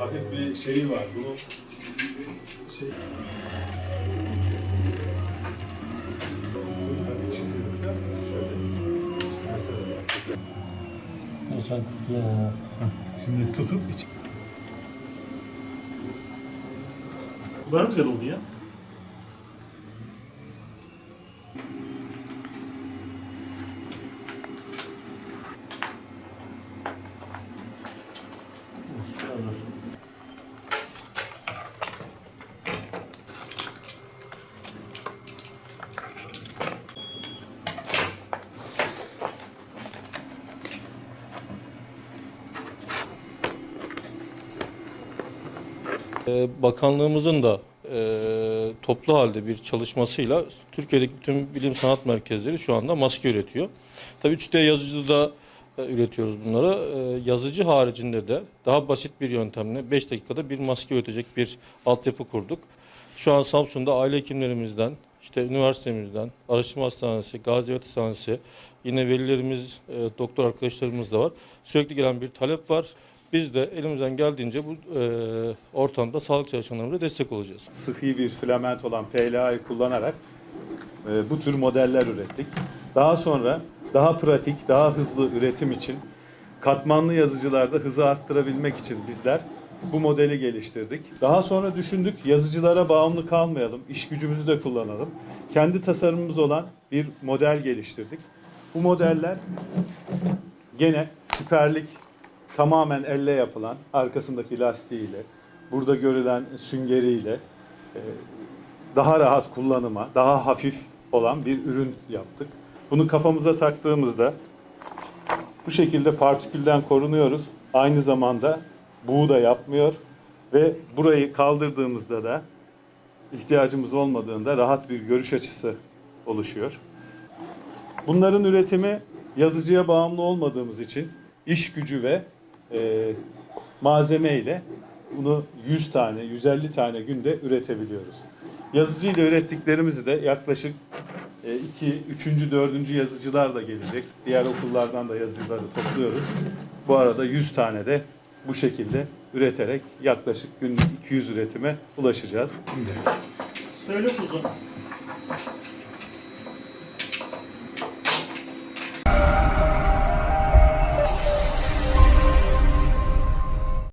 hafif bir şeyi var. Bunun şey... Sen onu. Şimdi tutup iç. Bu daha güzel oldu ya. Bakanlığımızın da e, toplu halde bir çalışmasıyla Türkiye'deki tüm bilim sanat merkezleri şu anda maske üretiyor. Tabii 3D yazıcıda da e, üretiyoruz bunları. E, yazıcı haricinde de daha basit bir yöntemle 5 dakikada bir maske üretecek bir altyapı kurduk. Şu an Samsun'da aile hekimlerimizden, işte üniversitemizden, araştırma hastanesi, Gazi Evet Hastanesi, yine velilerimiz, e, doktor arkadaşlarımız da var. Sürekli gelen bir talep var. Biz de elimizden geldiğince bu e, ortamda sağlık çalışanlarımıza destek olacağız. sıhhi bir filament olan PLA'yı kullanarak e, bu tür modeller ürettik. Daha sonra daha pratik, daha hızlı üretim için katmanlı yazıcılarda hızı arttırabilmek için bizler bu modeli geliştirdik. Daha sonra düşündük yazıcılara bağımlı kalmayalım, iş gücümüzü de kullanalım. Kendi tasarımımız olan bir model geliştirdik. Bu modeller gene siperlik tamamen elle yapılan arkasındaki lastiğiyle, burada görülen süngeriyle e, daha rahat kullanıma, daha hafif olan bir ürün yaptık. Bunu kafamıza taktığımızda bu şekilde partikülden korunuyoruz. Aynı zamanda buğu da yapmıyor ve burayı kaldırdığımızda da ihtiyacımız olmadığında rahat bir görüş açısı oluşuyor. Bunların üretimi yazıcıya bağımlı olmadığımız için iş gücü ve e, malzeme bunu 100 tane, 150 tane günde üretebiliyoruz. Yazıcı ile ürettiklerimizi de yaklaşık 2, 3. 4. yazıcılar da gelecek. Diğer okullardan da yazıcıları topluyoruz. Bu arada 100 tane de bu şekilde üreterek yaklaşık günlük 200 üretime ulaşacağız. Söyle kuzum.